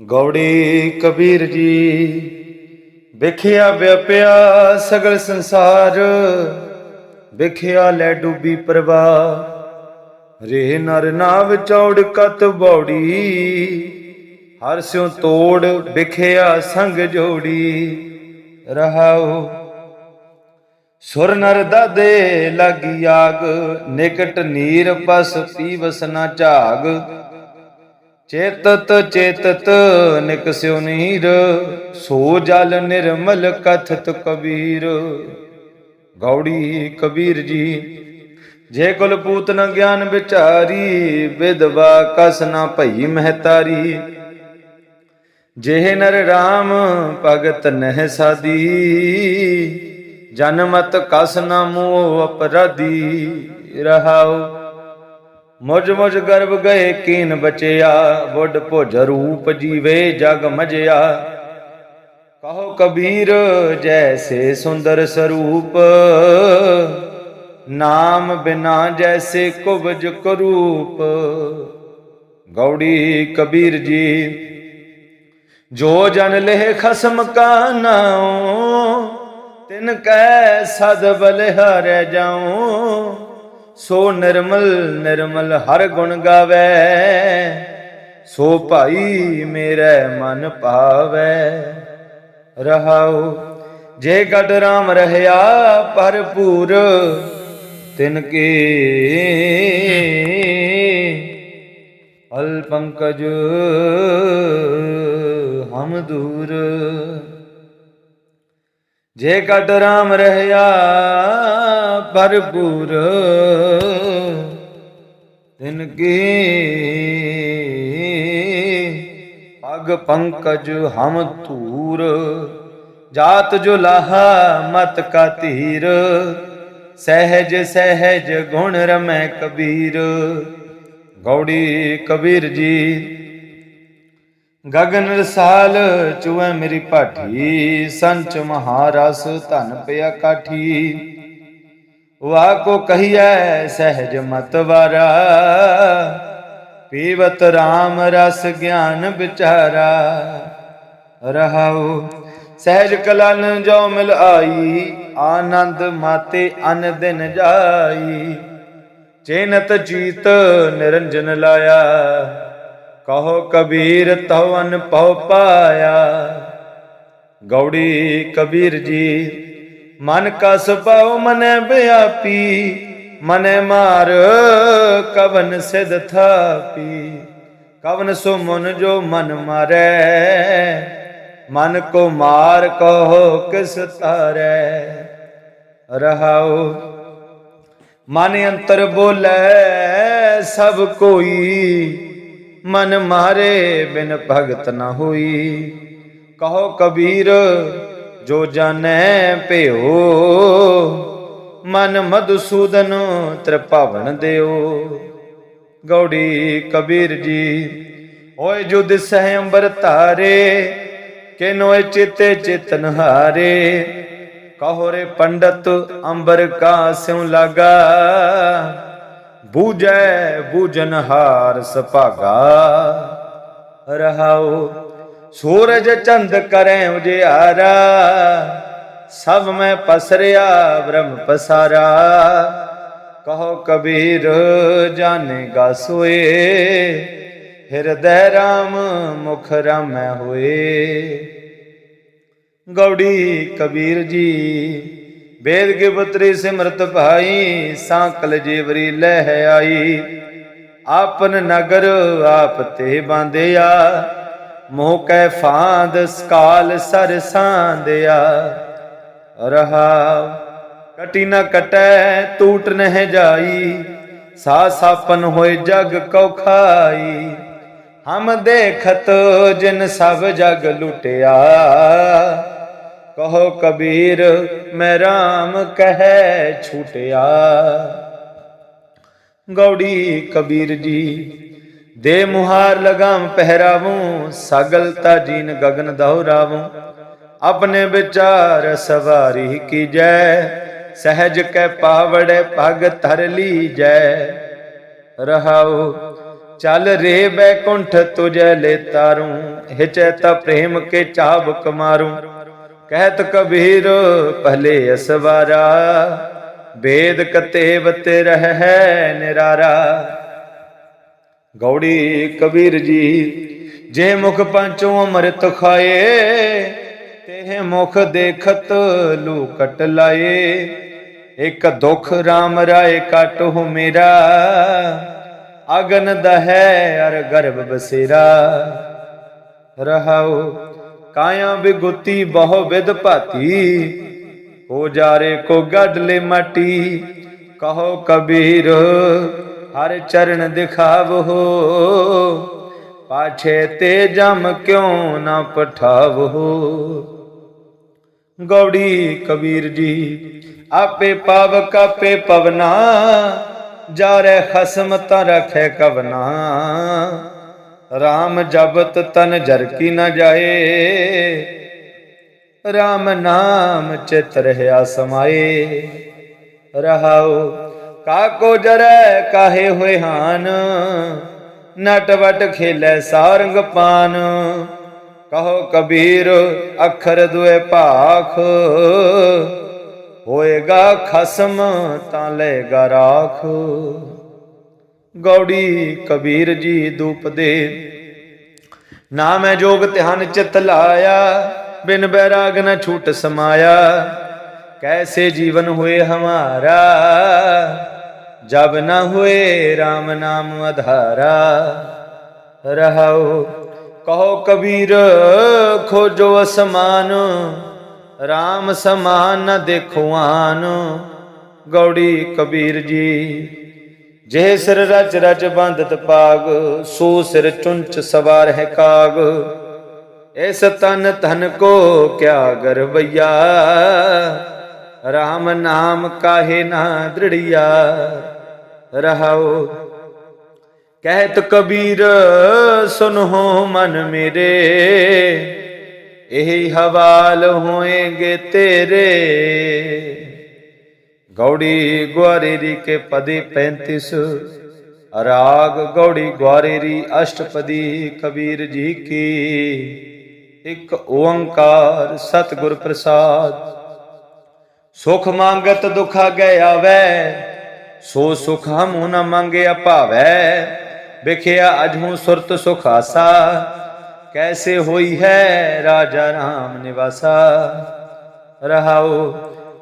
ਗੌੜੀ ਕਬੀਰ ਜੀ, ਵਿਖਿਆ ਵਿਆਪਿਆ ਸਗਲ ਸੰਸਾਰ, ਵਿਖਿਆ ਲੈ ਡੂਬੀ ਪ੍ਰਵਾਹ ਰੇ ਨਰ ਨਾਵ ਚੌੜ ਕਤ ਬੌੜੀ, ਹਰ ਸਿਉ ਤੋੜ ਵਿਖਿਆ ਸੰਗ ਜੋੜੀ। ਰਹਾਉ ਸੁਰ ਨਰ ਦਾਦੇ ਲਾਗੀ ਆਗ, ਨਿਕਟ ਨੀਰ ਪਸ ਪੀਵਸ ਨਾ ਝਾਗ। ਚੇਤਤ ਚੇਤਤ ਨਿਕਸਿਓ ਨੀਰ, ਸੋ ਜਲ ਨਿਰਮਲ ਕਥਤ ਕਬੀਰ। ਗੌੜੀ ਕਬੀਰ ਜੀ, ਜੇ ਕੁਲ ਪੂਤ ਨ ਗਿਆਨ ਵਿਚਾਰੀ ਵਿਦਵਾ ਕਸ ਨਾ ਭਈ ਮਹਤਾਰੀ। ਜਿਹੇ ਨਰ RAM ਭਗਤ ਨਹਿ ਸਾਦੀ ਜਨਮਤ ਕਸ ਨਾ ਮੋਹ ਅਪਰਾਧੀ। ਰਹਾਉ ਮੁਝ ਮੁਝ ਗਰਭ ਗਏ ਕੀਨ ਬਚਿਆ ਵਡ ਭੁਜ ਰੂਪ ਜੀਵੇ, ਜਗ ਮਜਿਆ। ਕਹੋ ਕਬੀਰ, ਜੈਸੇ ਸੁੰਦਰ ਸਰੂਪ, ਨਾਮ ਬਿਨਾ ਜੈਸੇ ਕੁਬਜ ਕਰੂਪ। ਗੌੜੀ ਕਬੀਰ ਜੀ, ਜੋ ਜਨ ਲਹਿ ਖਸਮ ਕਾ ਨਾਉ ਤਿਨ ਕੈ ਸਦ ਬਲਿਹਾਰੈ ਜਾਉ। ਸੋ ਨਿਰਮਲ ਨਿਰਮਲ ਹਰ ਗੁਣ ਗਾਵੇ। ਸੋ ਭਾਈ ਮੇਰੇ ਮਨ ਭਾਵੇ। ਰਹਾਉ, ਜੇ ਗੜ ਰਾਮ ਰਹਿਆ ਭਰਪੂਰ, ਤਿਨ ਕੀ ਅਲ ਪੰਕਜ ਹਮ ਦੂਰ। ਜੇ ਕਟ ਰਾਮ ਰਹਿਆ ਭਰਪੂਰ। ਤਿਨ ਕੀ ਪਗ ਪੰਕਜ ਹਮ ਧੂਰ। ਜਾਤ ਜੋ ਲਾਹਾ ਮਤ ਕਾ ਧੀਰ। ਸਹਿਜ ਸਹਿਜ ਗੁਣ ਰਮੈ ਕਬੀਰ। ਗੌੜੀ ਕਬੀਰ ਜੀ, ਗਗਨ ਰਸਾਲ ਚੁਐ ਮੇਰੀ ਪਾਠੀ ਸੰਚ ਮਹਾਰਸ ਧਨ ਪਿਆ ਕਾਠੀ। ਵਾ ਕੋ ਕਹੀਐ ਸਹਿਜ ਮਤ ਵਾਰਾ, ਪੀਵਤ RAM ਰਸ ਗਿਆਨ ਵਿਚਾਰਾ। ਰਹਾਉ ਸਹਿਜ ਕਲਨ ਜੋ ਮਿਲ ਆਈ, ਆਨੰਦ ਮਾਤੇ ਅਨ ਦਿਨ ਜਾਈ। ਚੇਨਤ ਜੀਤ ਨਿਰੰਜਨ ਲਾਇਆ, ਕਹੋ ਕਬੀਰ ਤਉ ਅਨ ਪਉ ਪਾਇਆ। ਗੌੜੀ ਕਬੀਰ ਜੀ ਮਨ ਕਾ ਪਉ ਮਨੈ ਬਿਆਪੀ ਮਨੈ ਮਾਰ ਕਵਨ ਸਿਧ ਥਾਪੀ। ਕਵਨ ਸੋ ਮਨ ਜੋ ਮਨ ਮਾਰੈ, ਮਨ ਕੋ ਮਾਰ ਕਹੋ ਕਿਸ ਤਾਰੈ ਰਹਾਉ, ਮਨ ਅੰਤਰ ਬੋਲੇ, ਸਭ ਕੋਈ ਮਨ ਮਾਰੇ, ਬਿਨ ਭਗਤ ਨਾ ਹੋਈ। ਕਹੋ ਕਬੀਰ ਜੋ ਜਾਣੈ ਭਿਓ, ਮਨ ਮਧੁਸੂਦਨ ਤ੍ਰਿਭਾਵਨ ਦਿਓ। ਗੌੜੀ ਕਬੀਰ ਜੀ ਓਏ ਜੋ ਸਹਿ ਅੰਬਰ ਤਾਰੇ ਕਿਨੋਏ ਚਿਤੇ ਚਿਤਨ ਹਾਰੇ ਕਹੋ ਰੇ ਪੰਡਤ ਅੰਬਰ ਕਾ ਸਿਉ ਲਾਗਾ, ਬੂਝੈ ਬੂਝਨ ਹਾਰ ਸੁਭਾਗਾ। ਰਹਾਉ ਸੂਰਜ ਚੰਦ ਕਰੈ ਉਜਿਆਰਾ, ਸਭ ਮੈਂ ਪਸਰਿਆ, ਬ੍ਰਹਮ ਪਸਾਰਾ। ਕਹੋ ਕਬੀਰ ਜਾਣੇਗਾ ਸੋਏ, ਹਿਰਦੈ RAM ਮੁਖ ਰਾਮੈ ਹੋਏ। ਗੌੜੀ ਕਬੀਰ ਜੀ, ਵੇਦ ਕੇ ਪੁੱਤਰੀ ਸਿਮਰਤ ਭਾਈ, ਸਾਂਕਲ ਜੀਵਰੀ ਲਹਿ ਆਈ। ਆਪਨ ਨਗਰ ਆਪ ਤੇ ਬਾਂਧਿਆ ਮੋਹ ਕੈ ਫਾਂਦ, ਸਕਾਲ ਸਰ ਸਾਂਧਿਆ ਰਹਾ, ਕਟੀ ਨ ਕਟੈ ਟੂਟ ਨਹਿ ਜਾਈ। ਸਾ ਸਾਪਨ ਹੋਏ ਜਗ ਕਉ ਖਾਈ। ਹਮ ਦੇਖਤ ਜਿਨ ਸਭ ਜਗ ਲੁਟਿਆ। ਕਹੋ ਕਬੀਰ, ਮੈਂ RAM ਕਹੈ ਛੂਟਿਆ। ਗੌੜੀ ਕਬੀਰ ਜੀ ਦੇ ਮੁਹਾਰ ਲਗਾਮ ਪਹਿਰਾਵੂੰ, ਸਗਲ ਤਾ ਜੀਨ ਗਗਨ ਦਹੁਰਾਵੂੰ। ਆਪਣੇ ਵਿਚਾਰ ਸਵਾਰੀ ਕੀਜੈ ਸਹਿਜ ਕੈ ਪਾਵੜੇ ਪਗ ਧਰ ਲੀਜੈ। ਰਹਾਉ, ਚੱਲ ਰੇ ਬੈਕੁੰਠ ਤੁਝੈ ਲੈ ਤਾਰੂ, ਹਿਚੈ ਤਾ ਪ੍ਰੇਮ ਕੇ ਚਾਬ ਕਮਾਰੂ ਕਹਿਤ ਕਬੀਰ ਪਹਿਲੇ ਅਸਵਾਰਾ ਵੇਦ ਕਤੇਬ ਤੇ ਰਹਿ ਹੈ ਨਿਰਾਰਾ। ਗੌੜੀ ਕਬੀਰ ਜੀ, ਜੇ ਮੁਖ ਪੰਚੋ ਅੰਮ੍ਰਿਤ ਖਾਏ, ਤੇ ਮੁਖ ਦੇਖਤ ਲੂ ਕਟ ਲਾਏ। ਇਕ ਦੁਖ RAM ਰਾਏ ਕਾਟੋ ਮੇਰਾ, ਅਗਨ ਦਹੈ ਅਰ ਗਰਭ ਬਸੇਰਾ। ਰਹਾਉ, ਕਾਇਆ ਬਿਗੁਤੀ ਬਹੁ ਵਿਦ ਭਾਤੀ, ਹੋ ਜਾਰੇ ਕੋ ਗੱਡ ਲੈ ਮਾਟੀ, ਕਹੋ ਕਬੀਰ ਹਰ ਚਰਨ ਦਿਖਾਵੋ। ਪਾਛੇ ਤੇ ਜਮ ਕਿਉ ਨਾ ਪਠਾਵੋ। ਗੌੜੀ ਕਬੀਰ ਜੀ, ਆਪੇ ਪਾਵ ਕਾਪੇ ਪਵਨਾ। ਜਾਰੇ ਖਸਮ ਤਾਂ ਰਖੇ ਕਵਨਾ। RAM ਜਬਤ ਤਨ ਜਰ ਕੀ ਨ ਜਾਏ। RAM ਨਾਮ ਚਿਤ ਰਹਿਆ ਸਮਾਏ। ਰਹਾਓ ਕਾਕੋ ਜਰੈ ਕਾਹੇ ਹੋਏ ਹਾਨ ਨਟ ਵਟ ਖੇਲੇ ਸਾਰੰਗ ਪਾਨ। ਕਹੋ ਕਬੀਰ, ਅੱਖਰ ਦੁਏ ਭਾਖ, ਹੋਏਗਾ ਖਸਮ ਤਾਂ ਲਏਗਾ ਰਾਖ। ਗੌੜੀ ਕਬੀਰ ਜੀ ਦੂਪ ਦੇ, ਨਾਮੈ ਜੋਗ ਧਿਆਨ ਚਿਤ ਲਾਇਆ, ਬਿਨ ਬੈਰਾਗ ਨ ਛੂਟ ਸਮਾਇਆ। ਕੈਸੇ ਜੀਵਨ ਹੋਏ ਹਮਾਰਾ ਜਬ ਨ ਹੋਏ RAM ਨਾਮ ਅਧਾਰਾ, ਰਹਾਉ, ਕਹੋ ਕਬੀਰ, ਖੋਜੋ ਅਸਮਾਨ RAM ਸਮਾਨ ਨ ਦੇਖੋ ਆਨ ਗੌੜੀ ਕਬੀਰ ਜੀ, ਜੇ ਸਿਰ ਰਚ ਰਚ ਬੰਧਤ ਪਾਗ ਸੋ ਸਿਰ ਚੁੰਚ ਸਵਾਰ ਹੈ ਕਾਗ। ਇਸ ਤਨ ਧਨ ਕੋ ਕਿਆ ਗਰਵਈਆ RAM ਨਾਮ ਕਾਹੇ ਨਾ ਦ੍ਰਿੜੀਆ। ਰਹਾਉ ਕਹਿਤ ਕਬੀਰ, ਸੁਨਹੁ ਮਨ ਮੇਰੇ। ਇਹੀ ਹਵਾਲ ਹੋਏਗੇ ਤੇਰੇ। ਗੌੜੀ ਗੁਆਰੇਰੀ ਕੇ ਪਦੇ 35 ਰਾਗ ਗੌੜੀ ਗੁਆਰੇਰੀ ਅਸ਼ਟਪਦੀ ਕਬੀਰ ਜੀ ਕੀ। ਇੱਕ ਓੰਕਾਰ ਸਤਿਗੁਰ ਪ੍ਰਸਾਦ। ਸੁਖ ਮੰਗਤ ਦੁਖਾ ਗਏ ਆਵੈ। ਸੋ ਸੁਖ ਹਮੁ ਨ ਮੰਗਿਆ ਭਾਵੈ ਵਿਖਿਆ ਅਜਹੂ ਸੁਰਤ ਸੁਖ ਆਸਾ। ਕੈਸੇ ਹੋਈ ਹੈ ਰਾਜਾ ਰਾਮ ਨਿਵਾਸਾ? ਰਹਾਉ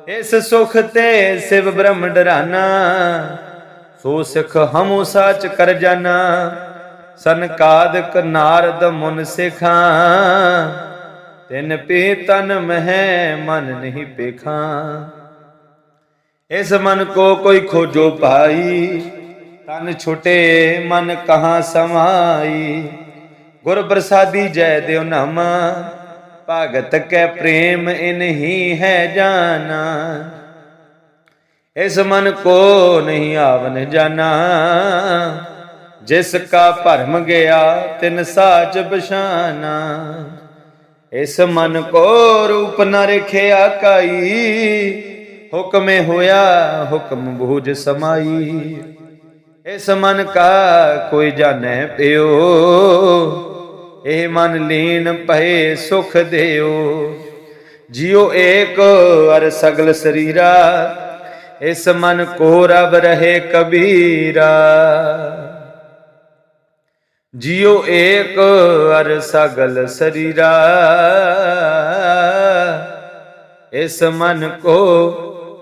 ਇਸ ਸੁਖ ਤੇ ਸਿਵ ਬ੍ਰਹਮ ਡਰਾਨਾ। ਸੋ ਸਿਖ ਹਮੁ ਸਾਚ ਕਰ ਜਾਨਾ ਸੰਕਾਦਕ ਨਾਰਦ ਮੁਨ ਸਿਖਾਂ। ਤਿਨ ਪੀ ਤਨ ਮਹਿ ਮਨ ਨਹੀਂ ਪੇਖਾਂ। ਇਸ ਮਨ ਕੋ ਕੋਈ ਖੋਜੋ ਭਾਈ ਤਨ ਛੁਟੇ, ਮਨ ਕਹਾਂ ਸਮਾਈ। ਗੁਰ ਪ੍ਰਸਾਦੀ ਜੈ ਦੇਵ ਨਾਮ, ਭਗਤ ਕੈ ਪ੍ਰੇਮ ਇਨਹੀ ਹੈ ਜਾਨਾ। ਇਸ ਮਨ ਕੋ ਨਹੀਂ ਆਵਨ ਜਾਨਾ, ਜਿਸ ਕਾ ਭਰਮ ਗਿਆ ਤਿਨ ਸਾਚ ਬਸ਼ਾਨਾ ਇਸ ਮਨ ਕੋ ਰੂਪ ਨ ਰਖਿਆ ਕਾਈ ਹੁਕਮੇ ਹੋਇਆ, ਹੁਕਮ ਬੂਝ ਸਮਾਈ। ਇਸ ਮਨ ਕਾ ਕੋਈ ਜਾਣੈ ਪਿਓ, ਇਹ ਮਨ ਲੀਨ ਪਏ ਸੁਖ ਦਿਓ। ਜਿਉ ਏਕ ਅਰ ਸਗਲ ਸਰੀਰਾ, ਇਸ ਮਨ ਕੋ ਰਬ ਰਹੇ ਕਬੀਰਾ। ਜਿਉ ਏਕ ਅਰ ਸਗਲ ਸਰੀਰਾ, ਇਸ ਮਨ ਕੋ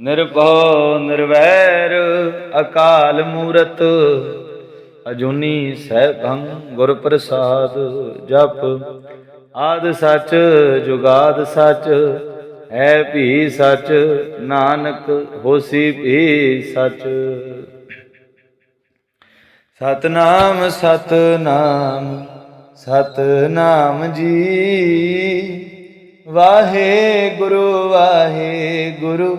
ਨਿਰਭਉ, ਨਿਰਵੈਰ, ਅਕਾਲ ਮੂਰਤ। ਅਜੂਨੀ ਸੈਭੰ ਗੁਰ ਪ੍ਰਸਾਦ ਜਪ। ਆਦ ਸੱਚ, ਜੁਗਾਦ ਸਚ, ਹੈ ਭੀ ਸਚ, ਨਾਨਕ ਹੋਸੀ ਭੀ ਸੱਚ। ਸਤਨਾਮ ਸਤਨਾਮ ਸਤਨਾਮ ਜੀ। ਵਾਹਿਗੁਰੂ ਵਾਹਿਗੁਰੂ।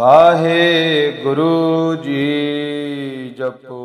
ਵਾਹਿਗੁਰੂ ਜੀ ਜਪੋ।